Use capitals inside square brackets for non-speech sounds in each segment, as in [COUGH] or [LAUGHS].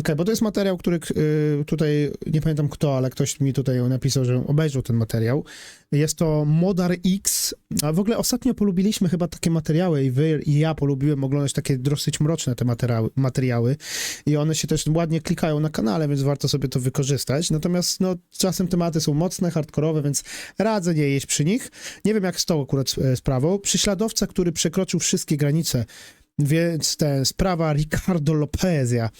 Okej, bo to jest materiał, który y, tutaj, nie pamiętam kto, ale ktoś mi tutaj napisał, że obejrzał ten materiał. Jest to Modar X. A w ogóle ostatnio polubiliśmy chyba takie materiały i wy i ja polubiłem oglądać takie dosyć mroczne te materiały, materiały i one się też ładnie klikają na kanale, więc warto sobie to wykorzystać. Natomiast no, czasem tematy są mocne, hardkorowe, więc radzę nie jeść przy nich. Nie wiem jak z tą akurat e, sprawą. Prześladowca, który przekroczył wszystkie granice więc te sprawa Ricardo Lopezia.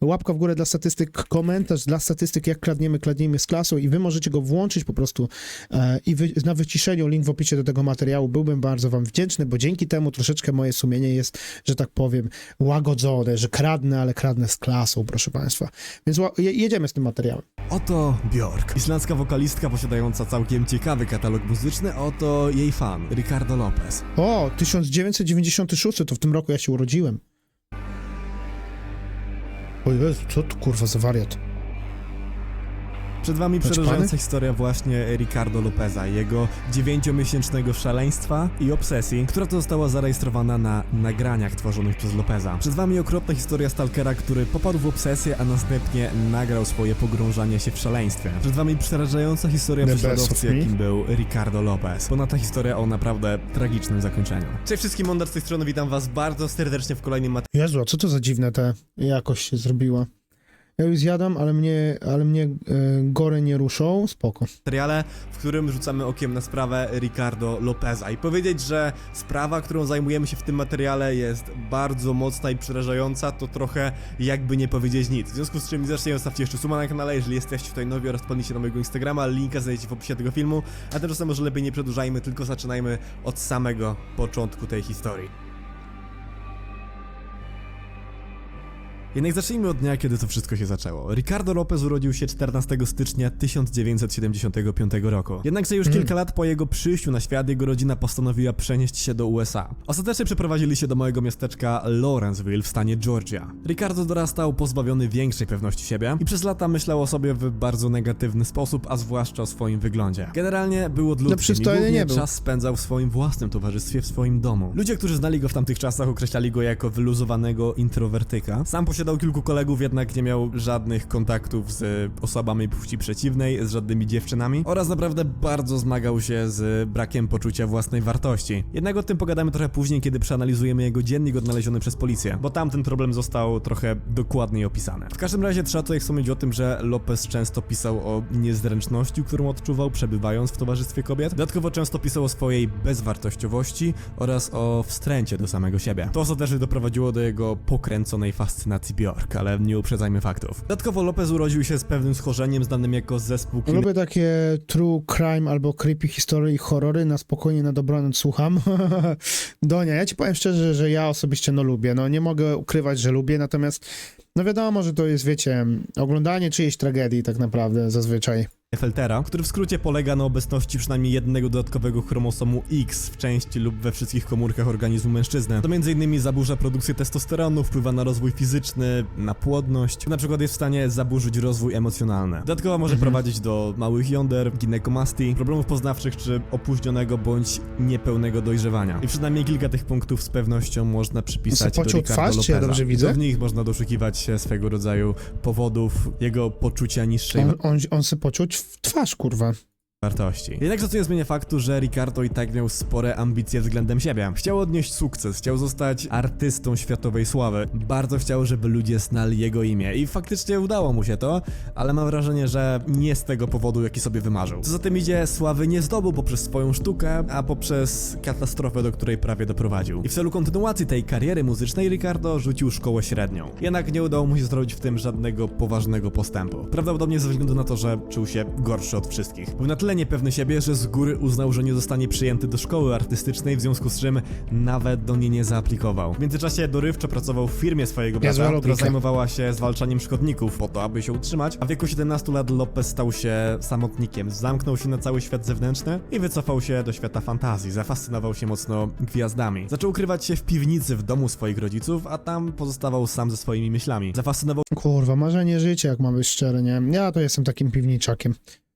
Łapka w górę dla statystyk, komentarz dla statystyk, jak kradniemy, kradniemy z klasą i wy możecie go włączyć po prostu e, i wy, na wyciszeniu link w opisie do tego materiału byłbym bardzo wam wdzięczny, bo dzięki temu troszeczkę moje sumienie jest, że tak powiem, łagodzone, że kradnę, ale kradnę z klasą, proszę państwa. Więc jedziemy z tym materiałem. Oto Bjork, islandzka wokalistka posiadająca całkiem ciekawy katalog muzyczny, oto jej fan, Ricardo Lopez. O, 1996, to w tym roku ja się urodziłem. O Jezu, co to kurwa za wariat? Przed wami przerażająca historia właśnie Ricardo Lopeza, jego dziewięciomiesięcznego szaleństwa i obsesji, która to została zarejestrowana na nagraniach tworzonych przez Lopeza. Przed wami okropna historia stalkera, który popadł w obsesję, a następnie nagrał swoje pogrążanie się w szaleństwie. Przed wami przerażająca historia The prześladowcy, jakim był Ricardo Lopez. Ponadto historia o naprawdę tragicznym zakończeniu. Cześć wszystkim, Mondar z tej strony, witam was bardzo serdecznie w kolejnym Jezu, a co to za dziwne te jakość się zrobiła? Ja już zjadam, ale mnie, ale mnie e, gory nie ruszą. Spoko. materiale, w którym rzucamy okiem na sprawę Ricardo Lopeza. I powiedzieć, że sprawa, którą zajmujemy się w tym materiale jest bardzo mocna i przerażająca, to trochę jakby nie powiedzieć nic. W związku z czym zacznijmy zostawcie jeszcze suba na kanale, jeżeli jesteście tutaj nowi oraz wpadnijcie na mojego Instagrama, linka znajdziecie w opisie tego filmu, a tymczasem może lepiej nie przedłużajmy, tylko zaczynajmy od samego początku tej historii. Jednak zacznijmy od dnia, kiedy to wszystko się zaczęło. Ricardo Lopez urodził się 14 stycznia 1975 roku. Jednakże już kilka lat po jego przyjściu na świat jego rodzina postanowiła przenieść się do USA. Ostatecznie przeprowadzili się do małego miasteczka Lawrenceville w stanie Georgia. Ricardo dorastał pozbawiony większej pewności siebie i przez lata myślał o sobie w bardzo negatywny sposób, a zwłaszcza o swoim wyglądzie. Generalnie był odludkiem i głównie nie był. czas spędzał w swoim własnym towarzystwie, w swoim domu. Ludzie, którzy znali go w tamtych czasach określali go jako wyluzowanego introwertyka. Sam posiadał kilku kolegów, jednak nie miał żadnych kontaktów z osobami płci przeciwnej, z żadnymi dziewczynami oraz naprawdę bardzo zmagał się z brakiem poczucia własnej wartości. Jednak o tym pogadamy trochę później, kiedy przeanalizujemy jego dziennik odnaleziony przez policję, bo tam ten problem został trochę dokładniej opisany. W każdym razie trzeba tutaj wspomnieć o tym, że Lopez często pisał o niezręczności, którą odczuwał przebywając w towarzystwie kobiet. Dodatkowo często pisał o swojej bezwartościowości oraz o wstręcie do samego siebie. To ostatecznie doprowadziło do jego pokręconej fascynacji Bjork, ale nie uprzedzajmy faktów. Dodatkowo Lopez urodził się z pewnym schorzeniem znanym jako zespół klin- Lubię takie true crime albo creepy historie i horrory. Na spokojnie, na dobranoc słucham. [LAUGHS] Donia, ja ci powiem szczerze, że ja osobiście no lubię. No nie mogę ukrywać, że lubię, natomiast no wiadomo, że to jest, wiecie, oglądanie czyjejś tragedii tak naprawdę zazwyczaj. Feltera, który w skrócie polega na obecności przynajmniej jednego dodatkowego chromosomu X w części lub we wszystkich komórkach organizmu mężczyzny. To m.in. zaburza produkcję testosteronu, wpływa na rozwój fizyczny, na płodność, na przykład jest w stanie zaburzyć rozwój emocjonalny. Dodatkowo może prowadzić do małych jąder, ginekomastii, problemów poznawczych czy opóźnionego bądź niepełnego dojrzewania. I przynajmniej kilka tych punktów z pewnością można przypisać do Ricardo twarz, czy ja Lopeza. dobrze widzę? w nich można doszukiwać się swego rodzaju powodów jego poczucia niższej On, on, on se poczuł w twarz, kurwa. Wartości. Jednakże to nie zmienia faktu, że Ricardo i tak miał spore ambicje względem siebie. Chciał odnieść sukces, chciał zostać artystą światowej sławy. Bardzo chciał, żeby ludzie znali jego imię i faktycznie udało mu się to, ale mam wrażenie, że nie z tego powodu, jaki sobie wymarzył. Co za tym idzie, sławy nie zdobył poprzez swoją sztukę, a poprzez katastrofę, do której prawie doprowadził. I w celu kontynuacji tej kariery muzycznej Ricardo rzucił szkołę średnią. Jednak nie udało mu się zrobić w tym żadnego poważnego postępu. Prawdopodobnie ze względu na to, że czuł się gorszy od wszystkich. Był na tyle niepewny siebie, że z góry uznał, że nie zostanie przyjęty do szkoły artystycznej, w związku z czym nawet do niej nie zaaplikował. W międzyczasie dorywczo pracował w firmie swojego Niezła brata, która logika. zajmowała się zwalczaniem szkodników po to, aby się utrzymać, a w wieku 17 lat Lopez stał się samotnikiem, zamknął się na cały świat zewnętrzny i wycofał się do świata fantazji, zafascynował się mocno gwiazdami. Zaczął ukrywać się w piwnicy w domu swoich rodziców, a tam pozostawał sam ze swoimi myślami. Zafascynował Kurwa, marzenie życia, jak mam być szczery, nie? Ja to jestem takim piwniczakiem.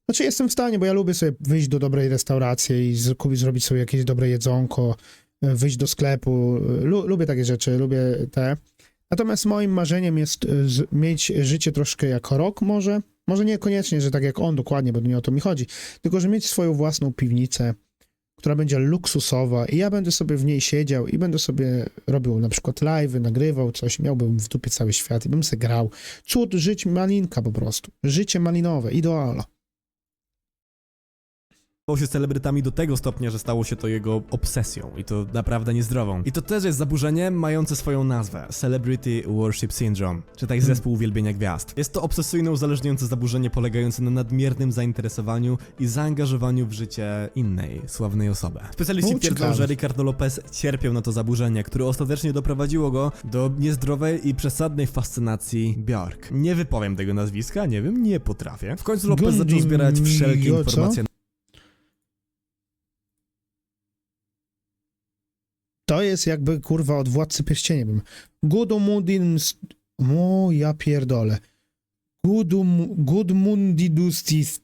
Znaczy jestem w stanie, bo ja lubię sobie wyjść do dobrej restauracji i kupić, zrobić sobie jakieś dobre jedzonko, e, wyjść do sklepu. Lu, lubię takie rzeczy, lubię te. Natomiast moim marzeniem jest y, z, mieć życie troszkę jak rok może. Może niekoniecznie, że tak jak on dokładnie, bo nie o to mi chodzi. Tylko, że mieć swoją własną piwnicę, która będzie luksusowa i ja będę sobie w niej siedział i będę sobie robił na przykład live'y, nagrywał coś, miałbym w dupie cały świat i bym se grał. Cud żyć malinka po prostu. Życie malinowe, ideala. Stał się celebrytami do tego stopnia, że stało się to jego obsesją i to naprawdę niezdrową. I to też jest zaburzenie mające swoją nazwę Celebrity Worship Syndrome, czy też zespół uwielbienia gwiazd. Jest to obsesyjne uzależniające zaburzenie polegające na nadmiernym zainteresowaniu i zaangażowaniu w życie innej, sławnej osoby. Specjaliści twierdzą, że Ricardo Lopez cierpiał na to zaburzenie, które ostatecznie doprowadziło go do niezdrowej i przesadnej fascynacji Bjork. Nie wypowiem tego nazwiska, nie wiem, nie potrafię. W końcu Lopez zaczął zbierać wszelkie informacje To jest jakby kurwa od Władcy Pierścienia. Gudumundin... O, ja pierdolę. Gudum... Gudmundidustis...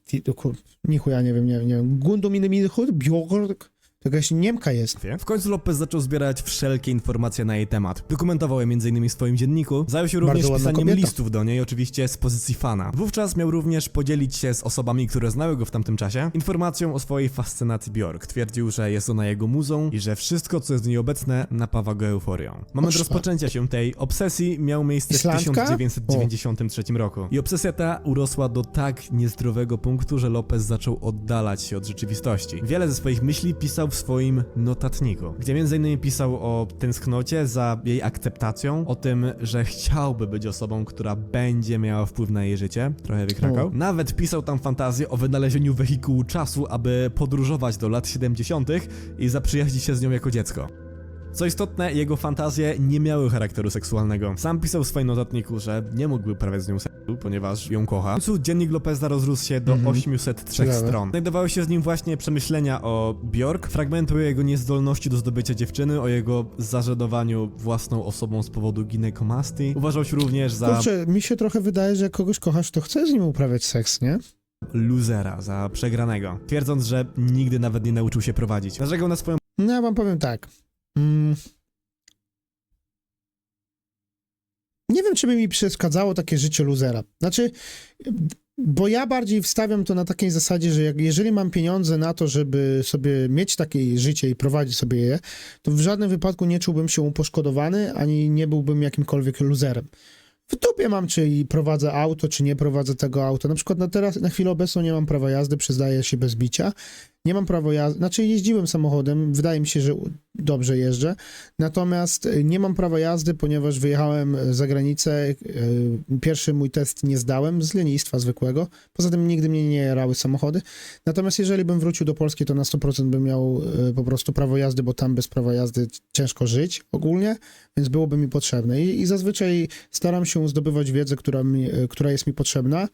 Nichuja nie wiem, nie, nie wiem. Gunduminiminchud? Bjork? Jakaś Niemka jest. W końcu Lopez zaczął zbierać wszelkie informacje na jej temat. Dokumentował je m.in. w swoim dzienniku. Zajął się również pisaniem kobieta. listów do niej, oczywiście z pozycji fana. Wówczas miał również podzielić się z osobami, które znały go w tamtym czasie, informacją o swojej fascynacji Bjork. Twierdził, że jest ona jego muzą i że wszystko, co jest w niej obecne, napawa go euforią. Moment rozpoczęcia się tej obsesji miał miejsce w Islandka? 1993 roku. I obsesja ta urosła do tak niezdrowego punktu, że Lopez zaczął oddalać się od rzeczywistości. Wiele ze swoich myśli pisał w swoim notatniku, gdzie m.in. pisał o tęsknocie za jej akceptacją, o tym, że chciałby być osobą, która będzie miała wpływ na jej życie, trochę wykrakał. O. Nawet pisał tam fantazję o wynalezieniu wehikułu czasu, aby podróżować do lat 70. i zaprzyjaźnić się z nią jako dziecko. Co istotne, jego fantazje nie miały charakteru seksualnego. Sam pisał w swoim notatniku, że nie mógłby uprawiać z nią seksu, ponieważ ją kocha. W końcu dziennik Lopeza rozrósł się do Mhm. 803 Ciekawe. stron. Znajdowały się z nim właśnie przemyślenia o Bjork, fragmenty o jego niezdolności do zdobycia dziewczyny, o jego zażenowaniu własną osobą z powodu ginekomastii. Uważał się również za Kurczę, mi się trochę wydaje, że jak kogoś kochasz, to chcesz z nim uprawiać seks, nie? luzera, za przegranego, twierdząc, że nigdy nawet nie nauczył się prowadzić. Narzekał na swoją No ja wam powiem tak. Mm. Nie wiem, czy by mi przeszkadzało takie życie luzera. Znaczy, bo ja bardziej wstawiam to na takiej zasadzie, że jak, jeżeli mam pieniądze na to, żeby sobie mieć takie życie i prowadzić sobie je, to w żadnym wypadku nie czułbym się poszkodowany, ani nie byłbym jakimkolwiek luzerem. W dupie mam, czy prowadzę auto, czy nie prowadzę tego auta. Na przykład na teraz, na chwilę obecną nie mam prawa jazdy, przyznaję się bez bicia. Nie mam prawa jazdy, znaczy jeździłem samochodem, wydaje mi się, że dobrze jeżdżę, natomiast y, nie mam prawa jazdy, ponieważ wyjechałem y, za granicę, y, pierwszy mój test nie zdałem z lenistwa zwykłego, poza tym nigdy mnie nie jarały samochody, natomiast jeżeli bym wrócił do Polski, to na 100% bym miał po prostu prawo jazdy, bo tam bez prawa jazdy ciężko żyć ogólnie, więc byłoby mi potrzebne i, i zazwyczaj staram się zdobywać wiedzę, która, mi, która jest mi potrzebna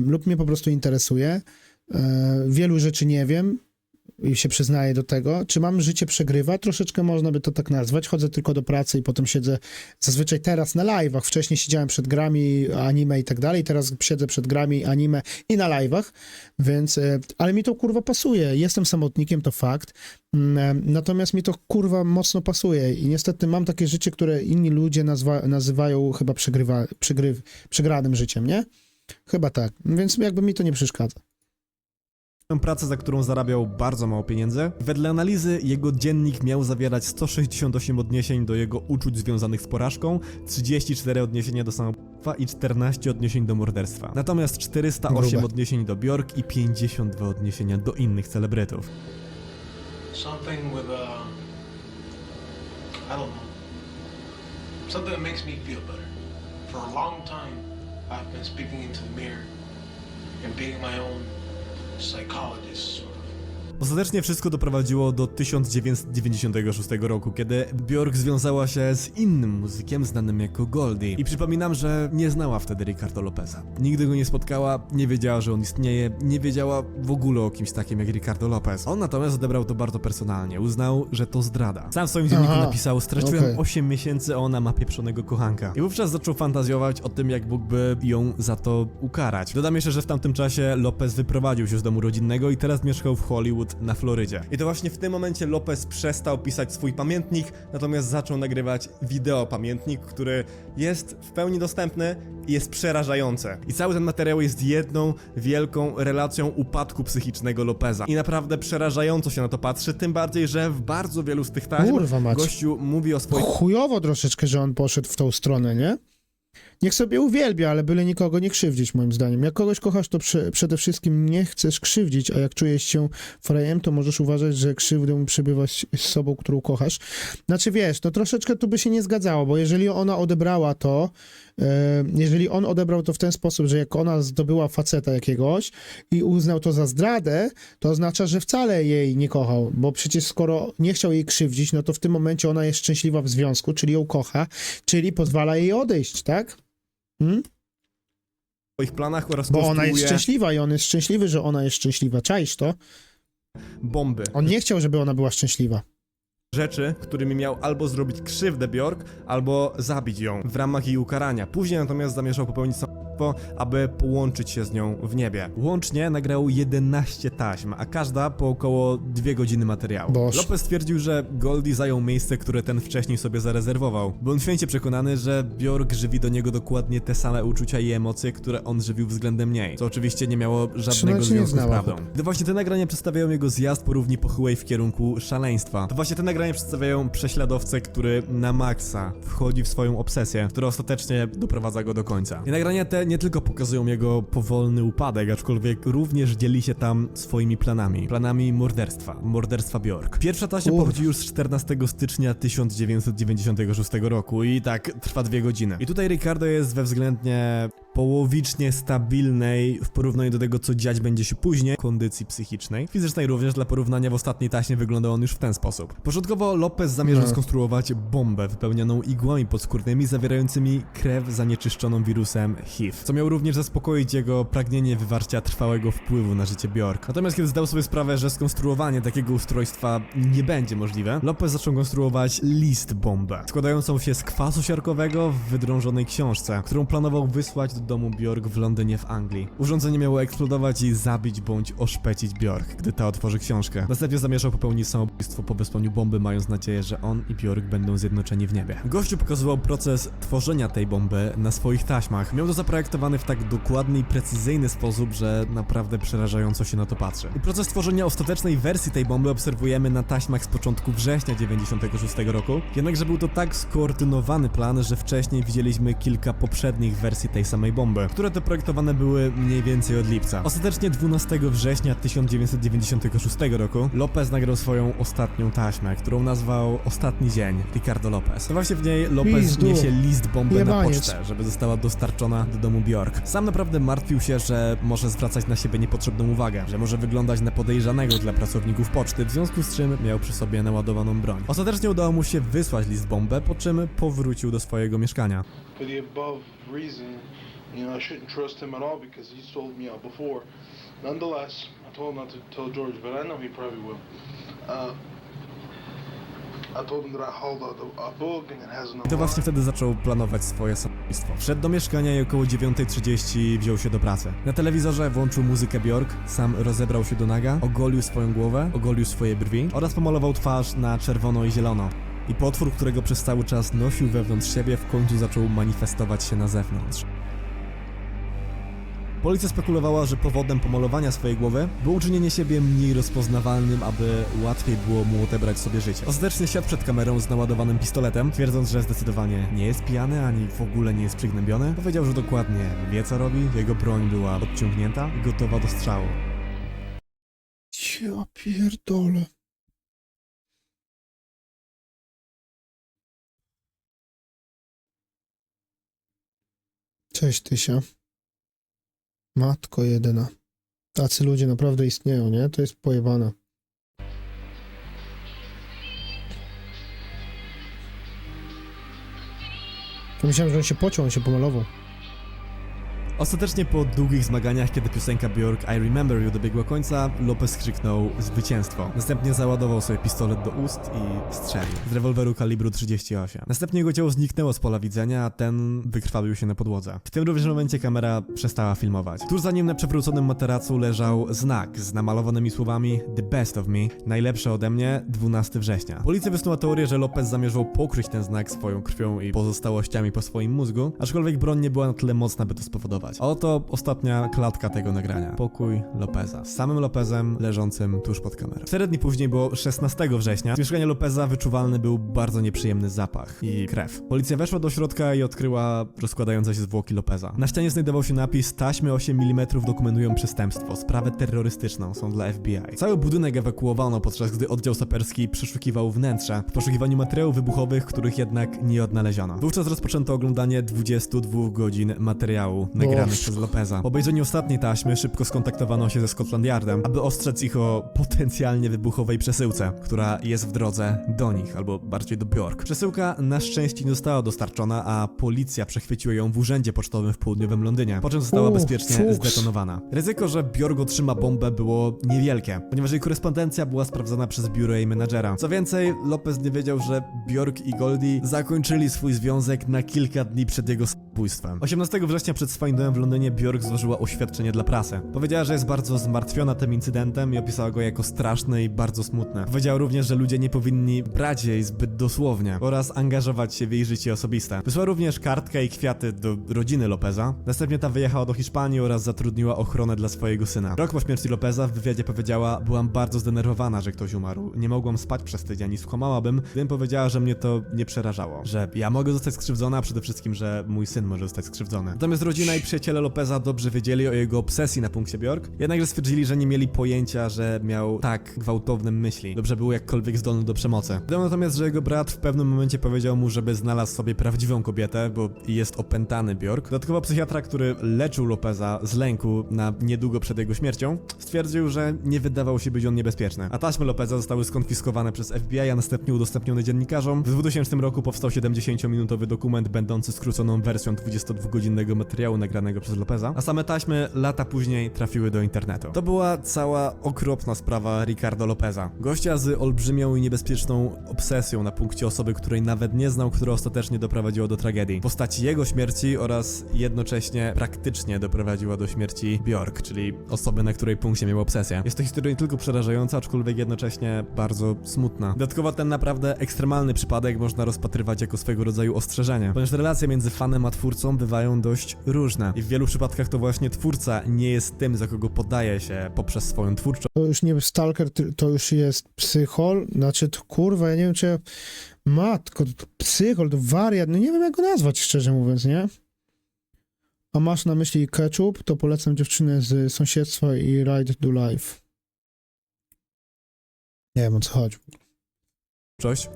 lub mnie po prostu interesuje. E, Wielu rzeczy nie wiem i się przyznaję do tego. Czy mam życie przegrywa? Troszeczkę można by to tak nazwać. Chodzę tylko do pracy i potem siedzę zazwyczaj teraz na live'ach. Wcześniej siedziałem przed grami, anime i tak dalej. Teraz siedzę przed grami, anime i na live'ach, więc, e, ale mi to kurwa pasuje. Jestem samotnikiem, to fakt. Mm, e, Natomiast mi to kurwa mocno pasuje i niestety mam takie życie, które inni ludzie nazwa, nazywają chyba przegrywa, przegryw, przegranym życiem, nie? Chyba tak. Więc jakby mi to nie przeszkadza. Pracę, za którą zarabiał bardzo mało pieniędzy. Wedle analizy jego dziennik miał zawierać 168 odniesień do jego uczuć związanych z porażką, 34 odniesienia do samobójstwa i 14 odniesień do morderstwa. Natomiast 408 Grube. odniesień do Bjork i 52 odniesienia do innych celebrytów. Something with uh I don't know. Something that makes me feel better. For a long time I've been speaking into the mirror and being my own psychologists Ostatecznie wszystko doprowadziło do 1996 roku, kiedy Bjork związała się z innym muzykiem znanym jako Goldie. I przypominam, że nie znała wtedy Ricardo Lopeza. Nigdy go nie spotkała, nie wiedziała, że on istnieje, nie wiedziała w ogóle o kimś takim jak Ricardo Lopez. On natomiast odebrał to bardzo personalnie, uznał, że to zdrada. Sam w swoim dzienniku Aha, napisał, straciłem okej. 8 miesięcy, a ona ma pieprzonego kochanka. I wówczas zaczął fantazjować o tym, jak mógłby ją za to ukarać. Dodam jeszcze, że w tamtym czasie Lopez wyprowadził się z domu rodzinnego i teraz mieszkał w Hollywood na Florydzie. I to właśnie w tym momencie Lopez przestał pisać swój pamiętnik, natomiast zaczął nagrywać wideo pamiętnik, który jest w pełni dostępny i jest przerażający. I cały ten materiał jest jedną wielką relacją upadku psychicznego Lopeza. I naprawdę przerażająco się na to patrzy, tym bardziej, że w bardzo wielu z tych taśm Kurwa mać. gościu mówi o swoich Chujowo troszeczkę, że on poszedł w tą stronę, nie? Niech sobie uwielbia, ale byle nikogo nie krzywdzić, moim zdaniem. Jak kogoś kochasz, to prze, przede wszystkim nie chcesz krzywdzić, a jak czujesz się frajem, to możesz uważać, że krzywdę przebywać z sobą, którą kochasz. Znaczy, wiesz, to troszeczkę tu by się nie zgadzało, bo jeżeli ona odebrała to, e, jeżeli on odebrał to w ten sposób, że jak ona zdobyła faceta jakiegoś i uznał to za zdradę, to oznacza, że wcale jej nie kochał, bo przecież skoro nie chciał jej krzywdzić, no to w tym momencie ona jest szczęśliwa w związku, czyli ją kocha, czyli pozwala jej odejść, tak? Hmm? swoich planach oraz Bo ona jest szczęśliwa i on jest szczęśliwy, że ona jest szczęśliwa. Czaisz to? bomby. On nie chciał, żeby ona była szczęśliwa. rzeczy, którymi miał albo zrobić krzywdę Bjork, albo zabić ją w ramach jej ukarania. Później natomiast zamierzał popełnić aby połączyć się z nią w niebie. Łącznie nagrał 11 taśm, a każda po około 2 godziny materiału. Boż. Lopez stwierdził, że Goldie zajął miejsce, które ten wcześniej sobie zarezerwował. Był święcie przekonany, że Bjork żywi do niego dokładnie te same uczucia i emocje, które on żywił względem niej, co oczywiście nie miało żadnego Trzymać się nie związku z znała, prawdą. Gdy właśnie te nagrania przedstawiają jego zjazd po równi pochyłej w kierunku szaleństwa, to właśnie te nagrania przedstawiają prześladowcę, który na maksa wchodzi w swoją obsesję, która ostatecznie doprowadza go do końca. I nagrania te nie tylko pokazują jego powolny upadek, aczkolwiek również dzieli się tam swoimi planami. Planami morderstwa. Morderstwa Bjork. Pierwsza taśma pochodzi już z 14 stycznia 1996 roku i tak trwa dwie godziny. I tutaj Ricardo jest we względnie połowicznie stabilnej w porównaniu do tego, co dziać będzie się później, kondycji psychicznej. Fizycznej również dla porównania w ostatniej taśmie wyglądał on już w ten sposób. Początkowo Lopez zamierza No. skonstruować bombę wypełnioną igłami podskórnymi zawierającymi krew zanieczyszczoną wirusem HIV, co miał również zaspokoić jego pragnienie wywarcia trwałego wpływu na życie Bjork. Natomiast kiedy zdał sobie sprawę, że skonstruowanie takiego ustrojstwa nie będzie możliwe, Lopez zaczął konstruować list bombę, składającą się z kwasu siarkowego w wydrążonej książce, którą planował wysłać do domu Bjork w Londynie w Anglii. Urządzenie miało eksplodować i zabić bądź oszpecić Bjork, gdy ta otworzy książkę. Następnie zamierzał popełnić samobójstwo po wysłaniu bomby, mając nadzieję, że on i Bjork będą zjednoczeni w niebie. Gościu pokazywał proces tworzenia tej bomby na swoich taśmach. Miał to zaprojektowany w tak dokładny i precyzyjny sposób, że naprawdę przerażająco się na to patrzy. I proces tworzenia ostatecznej wersji tej bomby obserwujemy na taśmach z początku września 96 roku. Jednakże był to tak skoordynowany plan, że wcześniej widzieliśmy kilka poprzednich wersji tej samej bomby, które te projektowane były mniej więcej od lipca. Ostatecznie 12 września 1996 roku Lopez nagrał swoją ostatnią taśmę, którą nazwał Ostatni Dzień Ricardo Lopez. To właśnie w niej Lopez Pizdu. niesie list bombę na pocztę, żeby została dostarczona do domu Bjork. Sam naprawdę martwił się, że może zwracać na siebie niepotrzebną uwagę, że może wyglądać na podejrzanego dla pracowników poczty, w związku z czym miał przy sobie naładowaną broń. Ostatecznie udało mu się wysłać list bombę, po czym powrócił do swojego mieszkania. for the above reason, you know, I shouldn't trust him at all because he's told me out before. Nonetheless, I told him not to tell George, but I know he probably will. Uh, no I to właśnie wtedy zaczął planować swoje samobójstwo. Wszedł do mieszkania i około 9.30 wziął się do pracy. Na telewizorze włączył muzykę Bjork, sam rozebrał się do naga, ogolił swoją głowę, ogolił swoje brwi oraz pomalował twarz na czerwono i zielono. I potwór, którego przez cały czas nosił wewnątrz siebie, w końcu zaczął manifestować się na zewnątrz. Policja spekulowała, że powodem pomalowania swojej głowy było uczynienie siebie mniej rozpoznawalnym, aby łatwiej było mu odebrać sobie życie. Ostatecznie siadł przed kamerą z naładowanym pistoletem, twierdząc, że zdecydowanie nie jest pijany ani w ogóle nie jest przygnębiony. Powiedział, że dokładnie wie co robi, jego broń była odciągnięta i gotowa do strzału. Ja pierdolę. Cześć Tysia. Matko jedyna. Tacy ludzie naprawdę istnieją, nie? To jest pojebane. Myślałem, że on się pociął, on się pomalował. Ostatecznie po długich zmaganiach, kiedy piosenka Björk I Remember You dobiegła końca, Lopez krzyknął zwycięstwo. Następnie załadował sobie pistolet do ust i strzelił z rewolweru kalibru 38. Następnie jego ciało zniknęło z pola widzenia, a ten wykrwawił się na podłodze. W tym również momencie kamera przestała filmować. Tuż za nim na przewróconym materacu leżał znak z namalowanymi słowami The best of me, najlepsze ode mnie, 12 września. Policja wysnuła teorię, że Lopez zamierzał pokryć ten znak swoją krwią i pozostałościami po swoim mózgu, aczkolwiek broń nie była na tyle mocna, by to spowodować. Oto ostatnia klatka tego nagrania. Pokój Lopeza. Z samym Lopezem leżącym tuż pod kamerą. Cztery dni później, bo 16 września, z mieszkania Lopeza wyczuwalny był bardzo nieprzyjemny zapach i krew. Policja weszła do środka i odkryła rozkładające się zwłoki Lopeza. Na ścianie znajdował się napis taśmy 8 mm dokumentują przestępstwo, sprawę terrorystyczną, są dla FBI. Cały budynek ewakuowano, podczas gdy oddział saperski przeszukiwał wnętrze w poszukiwaniu materiałów wybuchowych, których jednak nie odnaleziono. Wówczas rozpoczęto oglądanie 22 godzin materiału nagranych przez Lopeza. Po obejrzeniu ostatniej taśmy szybko skontaktowano się ze Scotland Yardem, aby ostrzec ich o potencjalnie wybuchowej przesyłce, która jest w drodze do nich, albo bardziej do Bjork. Przesyłka na szczęście nie została dostarczona, a policja przechwyciła ją w urzędzie pocztowym w południowym Londynie, po czym została Uff, bezpiecznie fuks. zdetonowana. Ryzyko, że Bjork otrzyma bombę było niewielkie, ponieważ jej korespondencja była sprawdzana przez biuro jej menadżera. Co więcej, Lopez nie wiedział, że Bjork i Goldie zakończyli swój związek na kilka dni przed jego zabójstwem. 18 września przed swoim w Londynie Bjork złożyła oświadczenie dla prasy. Powiedziała, że jest bardzo zmartwiona tym incydentem i opisała go jako straszny i bardzo smutny. Powiedziała również, że ludzie nie powinni brać jej zbyt dosłownie oraz angażować się w jej życie osobiste. Wysłała również kartkę i kwiaty do rodziny Lopeza. Następnie ta wyjechała do Hiszpanii oraz zatrudniła ochronę dla swojego syna. Rok po śmierci Lopeza w wywiadzie powiedziała: Byłam bardzo zdenerwowana, że ktoś umarł. Nie mogłam spać przez tydzień i skłamałabym, gdybym powiedziała, że mnie to nie przerażało. Że ja mogę zostać skrzywdzona, a przede wszystkim, że mój syn może zostać skrzywdzony. Natomiast rodzina i przyjaciele Lopeza dobrze wiedzieli o jego obsesji na punkcie Bjork, jednakże stwierdzili, że nie mieli pojęcia, że miał tak gwałtowne myśli. Dobrze był jakkolwiek zdolny do przemocy. Wiadomo natomiast, że jego brat w pewnym momencie powiedział mu, żeby znalazł sobie prawdziwą kobietę, bo jest opętany Bjork. Dodatkowo psychiatra, który leczył Lopeza z lęku na niedługo przed jego śmiercią, stwierdził, że nie wydawał się być on niebezpieczny. A taśmy Lopeza zostały skonfiskowane przez FBI, a następnie udostępnione dziennikarzom. W 2000 roku powstał 70-minutowy dokument będący skróconą wersją 22-godzinnego materiału nagranego przez Lopeza, a same taśmy lata później trafiły do internetu. To była cała okropna sprawa Ricardo Lopeza. Gościa z olbrzymią i niebezpieczną obsesją na punkcie osoby, której nawet nie znał, która ostatecznie doprowadziła do tragedii. W postaci jego śmierci oraz jednocześnie praktycznie doprowadziła do śmierci Bjork, czyli osoby, na której punkcie miał obsesję. Jest to historia nie tylko przerażająca, aczkolwiek jednocześnie bardzo smutna. Dodatkowo ten naprawdę ekstremalny przypadek można rozpatrywać jako swego rodzaju ostrzeżenie, ponieważ relacje między fanem a twórcą bywają dość różne. I w wielu przypadkach to właśnie twórca nie jest tym, za kogo podaje się poprzez swoją twórczość, To już nie stalker, to już jest psychol. Znaczy, to kurwa, ja nie wiem, czy. ja- Matko, to psychol, to wariat. No nie wiem, jak go nazwać, szczerze mówiąc, nie? A masz na myśli ketchup, to polecam dziewczynę z sąsiedztwa i Ride to Life. Nie wiem o co chodzi.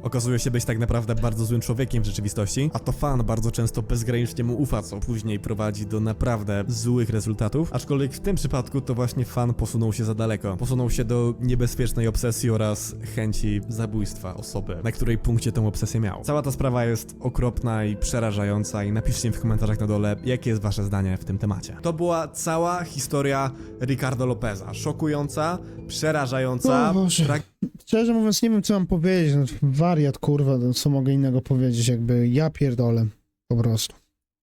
Okazuje się być tak naprawdę bardzo złym człowiekiem w rzeczywistości, a to fan bardzo często bezgranicznie mu ufa, co później prowadzi do naprawdę złych rezultatów, aczkolwiek w tym przypadku to właśnie fan posunął się za daleko. Posunął się do niebezpiecznej obsesji oraz chęci zabójstwa osoby, na której punkcie tę obsesję miał. Cała ta sprawa jest okropna i przerażająca i napiszcie mi w komentarzach na dole, jakie jest wasze zdanie w tym temacie. To była cała historia Ricardo Lopeza. Szokująca, przerażająca, tra- Szczerze mówiąc, nie wiem, co mam powiedzieć. No, wariat, kurwa, no, co mogę innego powiedzieć, jakby ja pierdolę. Po prostu.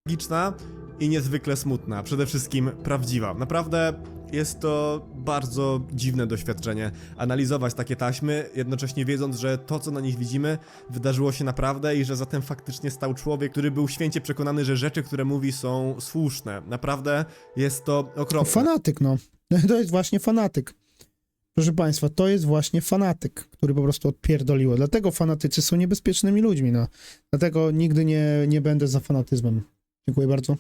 tragiczna i niezwykle smutna, przede wszystkim prawdziwa. Naprawdę jest to bardzo dziwne doświadczenie. Analizować takie taśmy, jednocześnie wiedząc, że to, co na nich widzimy, wydarzyło się naprawdę i że za tym faktycznie stał człowiek, który był święcie przekonany, że rzeczy, które mówi, są słuszne. Naprawdę jest to okropne. Fanatyk, no. [LAUGHS] To jest właśnie fanatyk. Proszę Państwa, to jest właśnie fanatyk, który po prostu odpierdoliło. Dlatego fanatycy są niebezpiecznymi ludźmi, no. Dlatego nigdy nie, nie będę za fanatyzmem. Dziękuję bardzo.